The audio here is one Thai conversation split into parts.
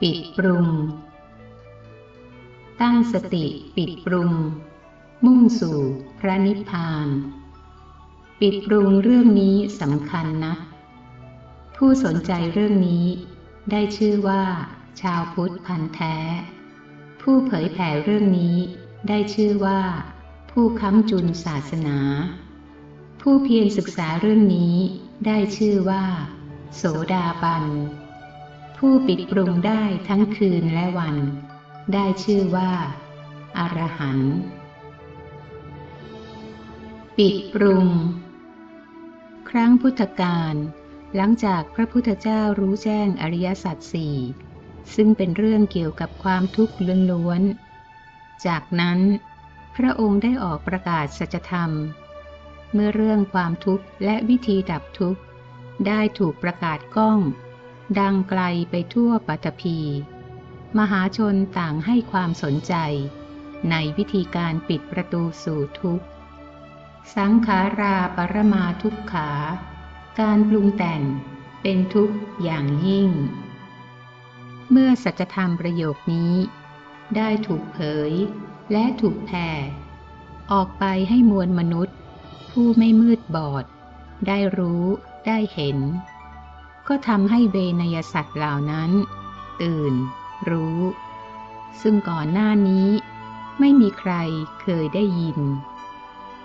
ปิดปรุง ตั้งสติปิดปรุง มุ่งสู่พระนิพพาน ปิดปรุงเรื่องนี้สำคัญนะ ผู้สนใจเรื่องนี้ได้ชื่อว่า ชาวพุทธพันธ์แท้ ผู้เผยแผ่เรื่องนี้ได้ชื่อว่า ผู้ค้ำจุนศาสนา ผู้เพียรศึกษาเรื่องนี้ได้ชื่อว่า โสดาบัน ผู้ปิดปรุงได้ทั้งคืนและวัน ได้ชื่อว่า อรหันต์ปิดปรุง ครั้งพุทธกาลหลังจากพระพุทธเจ้ารู้แจ้งอริยสัจสี่ซึ่งเป็นเรื่องเกี่ยวกับความทุกข์ล้วนๆ จากนั้น พระองค์ได้ออกประกาศสัจธรรม เมื่อเรื่องความทุกข์และวิธีดับทุกข์ ได้ถูกประกาศก้อง ดังไกลไปทั่วปัตภี มหาชนต่างให้ความสนใจ ในวิธีการปิดประตูสู่ทุกข์ สังขาราปรมาทุกขา การปรุงแต่งเป็นทุกข์อย่างยิ่ง เมื่อสัจธรรมประโยคนี้ ได้ถูกเผยและถูกแผ่ออกไปให้มวลมนุษย์ ผู้ไม่มืดบอด ได้รู้ได้เห็น ก็ทำให้เวนยสัตว์เหล่านั้น ตื่น รู้ ซึ่งก่อนหน้านี้ ไม่มีใครเคยได้ยิน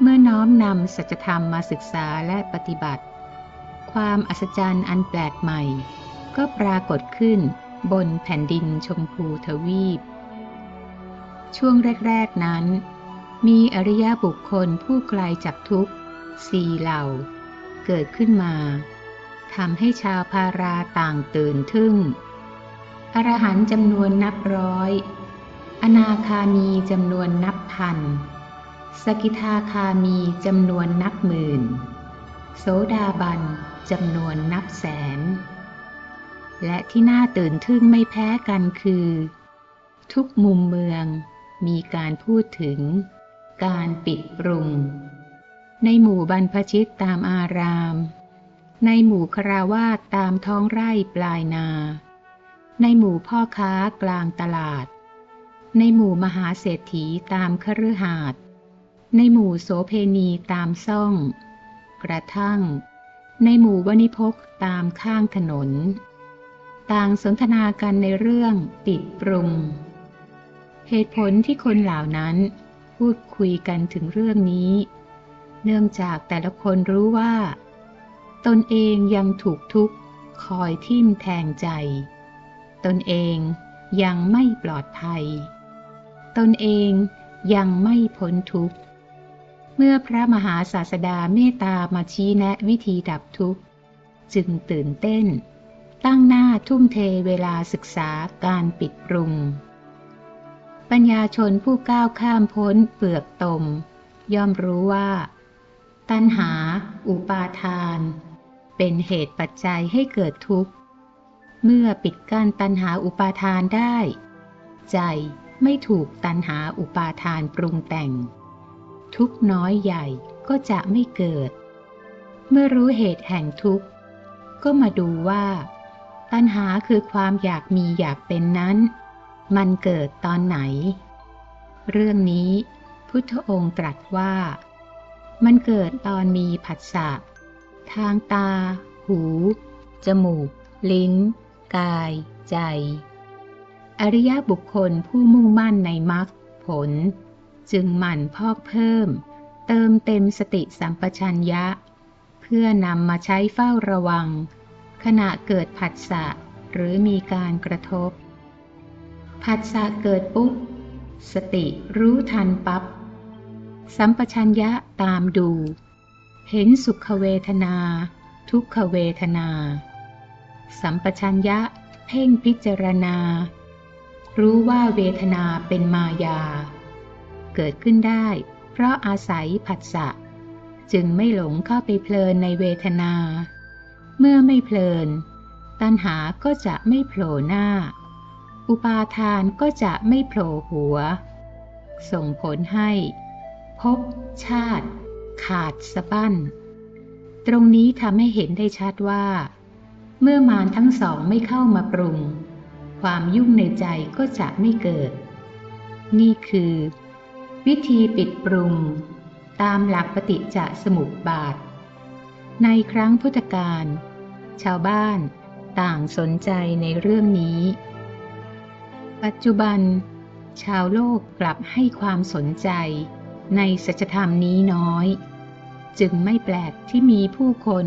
เมื่อน้อมนำสัจธรรมมาศึกษาและปฏิบัติ ความอัศจรรย์อันแปลกใหม่ ก็ปรากฏขึ้นบนแผ่นดินชมพูทวีป ช่วงแรก ๆ นั้น มีอริยบุคคลผู้ไกลจากทุกข์สี่เหล่า เกิดขึ้นมา ทำให้ชาวพาราต่างตื่นทึ่ง อรหันต์จำนวนนับร้อย อนาคามีจำนวนนับพัน สกิทาคามีจำนวนนับหมื่น โสดาบันจำนวนนับแสน และที่น่าตื่นทึ่งไม่แพ้กันคือ ทุกมุมเมืองมีการพูดถึง การปิดปรุง ในหมู่บรรพชิตตามอาราม ในหมู่คราวาสตามท้องไร่ปลายนา ในหมู่พ่อค้ากลางตลาด ในหมู่มหาเศรษฐีตามคฤหาสน์ในหมู่โสเพณีตามซ่อง กระทั่ง ในหมู่วณิพกตามข้างถนน ต่างสนทนากันในเรื่องปิดปรุง เหตุผลที่คนเหล่านั้นพูดคุยกันถึงเรื่องนี้ เนื่องจากแต่ละคนรู้ว่า ตนเองยังถูกทุกข์คอยทิ่มแทงใจ ตนเองยังไม่ปลอดภัย ตนเองยังไม่พ้นทุกข์ เมื่อพระมหาศาสดาเมตตามาชี้แนะวิธีดับทุกข์ จึงตื่นเต้น ตั้งหน้าทุ่มเทเวลาศึกษาการปิดปรุง ปัญญาชนผู้ก้าวข้ามพ้นเปลือกตม ย่อมรู้ว่า ตัณหา อุปาทาน เป็นเหตุปัจจัยให้เกิดทุกข์ เมื่อปิดกั้นตัณหาอุปาทานได้ ใจไม่ถูกตัณหาอุปาทานปรุงแต่ง ทุกน้อยใหญ่ก็จะไม่เกิด เมื่อรู้เหตุแห่งทุกข์ ก็มาดูว่า ตัณหาคือความอยากมีอยากเป็นนั้น มันเกิดตอนไหน เรื่องนี้ พุทธองค์ตรัสว่า มันเกิดตอนมีผัสสะ ทางตา หู จมูก ลิ้น กาย ใจ อริยบุคคลผู้มุ่งมั่นในมรรคผล จึงหมั่นพอกเพิ่ม เติมเต็มสติสัมปชัญญะ เพื่อนำมาใช้เฝ้าระวัง ขณะเกิดผัสสะหรือมีการกระทบ ผัสสะเกิดปุ๊บ สติรู้ทันปับ๊บสัมปชัญญะตามดู เห็นสุขเวทนา ทุกขเวทนา สัมปชัญญะเพ่งพิจารณา รู้ว่าเวทนาเป็นมายา เกิดขึ้นได้ เพราะอาศัยผัสสะจึงไม่หลงเข้าไปเพลินในเวทนา เมื่อไม่เพลิน ตัณหาก็จะไม่โผล่หน้า อุปาทานก็จะไม่โผล่หัว ส่งผลให้ พบชาติ ขาดสะบั้น ตรงนี้ทำให้เห็นได้ชัดว่า เมื่อมารทั้งสองไม่เข้ามาปรุง ความยุ่งในใจก็จะไม่เกิด นี่คือ วิธีปิดปรุง ตามหลักปฏิจจสมุปบาท ในครั้งพุทธกาลชาวบ้านต่างสนใจในเรื่องนี้ ปัจจุบัน ชาวโลกกลับให้ความสนใจ ในสัจธรรมนี้น้อย จึงไม่แปลกที่มีผู้คน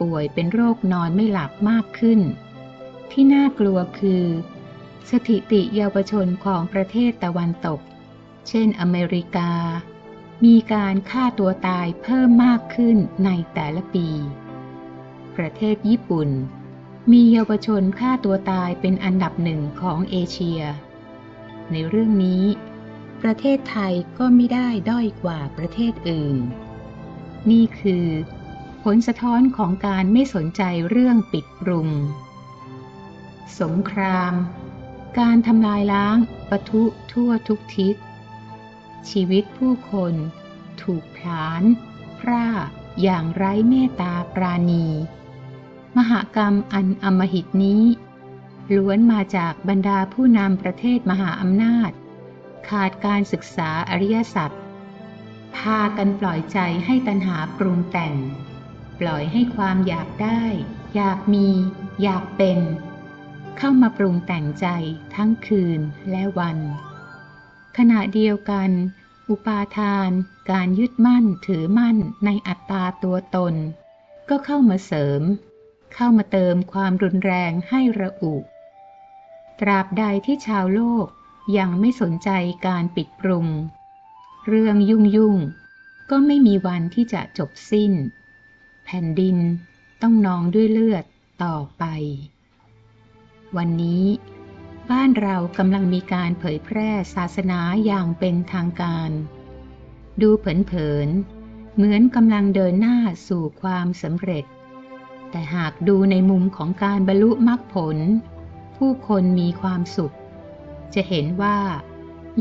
ป่วยเป็นโรคนอนไม่หลับมากขึ้น ที่น่ากลัวคือ สถิติเยาวชนของประเทศตะวันตก เช่นอเมริกา มีการฆ่าตัวตายเพิ่มมากขึ้นในแต่ละปี ประเทศญี่ปุ่น มีเยาวชนฆ่าตัวตายเป็นอันดับหนึ่งของเอเชีย ในเรื่องนี้ ประเทศไทยก็ไม่ได้ด้อยกว่าประเทศอื่น นี่คือ ผลสะท้อนของการไม่สนใจเรื่องปิดปรุง สงคราม การทำลายล้างปะทุทั่วทุกทิศ ชีวิตผู้คนถูกผลาญพร่าอย่างไร้เมตตาปราณี มหากรรมอันอมหิตนี้ ล้วนมาจากบรรดาผู้นำประเทศมหาอำนาจ ขาดการศึกษาอริยสัจพากันปล่อยใจให้ตัณหาปรุงแต่ง ปล่อยให้ความอยากได้ อยากมี อยากเป็น เข้ามาปรุงแต่งใจทั้งคืนและวัน ขณะเดียวกัน อุปาทาน การยึดมั่นถือมั่นในอัตตาตัวตน ก็เข้ามาเสริม เข้ามาเติมความรุนแรงให้ระอุ ตราบใดที่ชาวโลก ยังไม่สนใจการปิดปรุง เรื่องยุ่งยุ่งก็ไม่มีวันที่จะจบสิ้น แผ่นดินต้องนองด้วยเลือดต่อไป วันนี้ บ้านเรากำลังมีการเผยแพร่ศาสนาอย่างเป็นทางการ ดูเผินๆเหมือนกำลังเดินหน้าสู่ความสำเร็จ แต่หากดูในมุมของการบรรลุมรรคผล ผู้คนมีความสุข จะเห็นว่า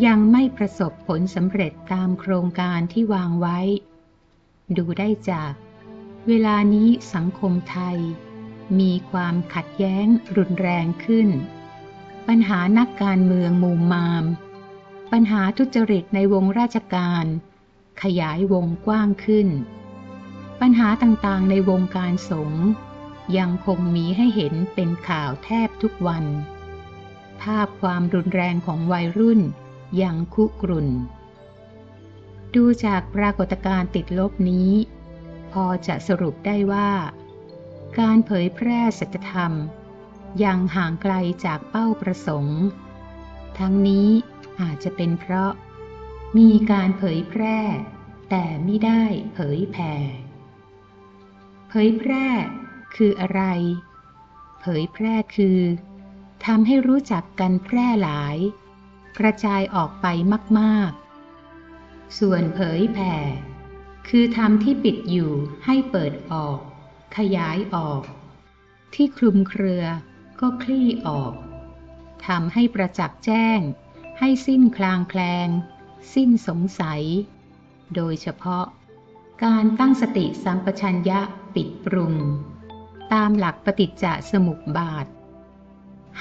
ยังไม่ประสบผลสำเร็จตามโครงการที่วางไว้ ดูได้จาก เวลานี้สังคมไทย มีความขัดแย้งรุนแรงขึ้น ปัญหานักการเมืองมูมมาม ปัญหาทุจริตในวงราชการ ขยายวงกว้างขึ้น ปัญหาต่างๆในวงการสงฆ์ยังคงมีให้เห็นเป็นข่าวแทบทุกวัน ภาพความรุนแรงของวัยรุ่นยังคุกรุ่น ดูจากปรากฏการณ์ติดลบนี้ พอจะสรุปได้ว่า การเผยแพร่สัจธรรม ยังห่างไกลจากเป้าประสงค์ ทั้งนี้อาจจะเป็นเพราะ มีการเผยแพร่ แต่ไม่ได้เผยแผ่เผยแพร่คืออะไร เผยแพร่คือ ทำให้รู้จักกันแพร่หลาย กระจายออกไปมากๆ ส่วนเผยแผ่ คือทำที่ปิดอยู่ให้เปิดออก ขยายออก ที่คลุมเครือก็คลี่ออกทำให้ประจักษ์แจ้ง ให้สิ้นคลางแคลง สิ้นสงสัย โดยเฉพาะ การตั้งสติสัมปชัญญะปิดปรุง ตามหลักปฏิจจสมุปบาท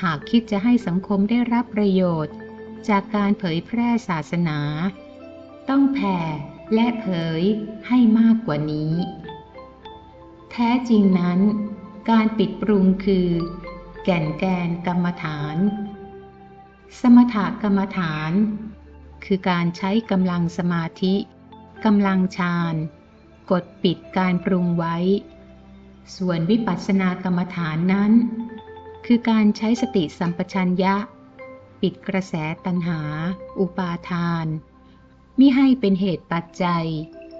หากคิดจะให้สังคมได้รับประโยชน์ จากการเผยแพร่ศาสนา ต้องแผ่และเผยให้มากกว่านี้ แท้จริงนั้น การปิดปรุงคือ แก่นแกนกรรมฐาน สมถกรรมฐาน คือการใช้กำลังสมาธิกำลังฌานกดปิดการปรุงไว้ ส่วนวิปัสสนากรรมฐานนั้น คือการใช้สติสัมปชัญญะ ปิดกระแสตัณหา อุปาทานมิให้เป็นเหตุปัจจัย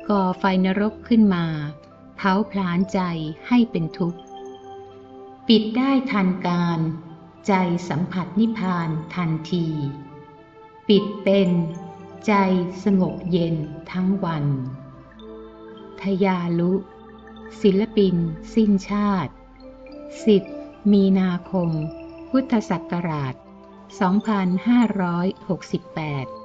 ก่อไฟนรกขึ้นมา เผาผลาญใจให้เป็นทุกข์ ปิดได้ทันการ ใจสัมผัสนิพพานทันที ปิดเป็นใจสงบเย็นทั้งวัน ทยาลุ ศิลปิน สิ้นชาติ10 มีนาคม พุทธศักราช 2568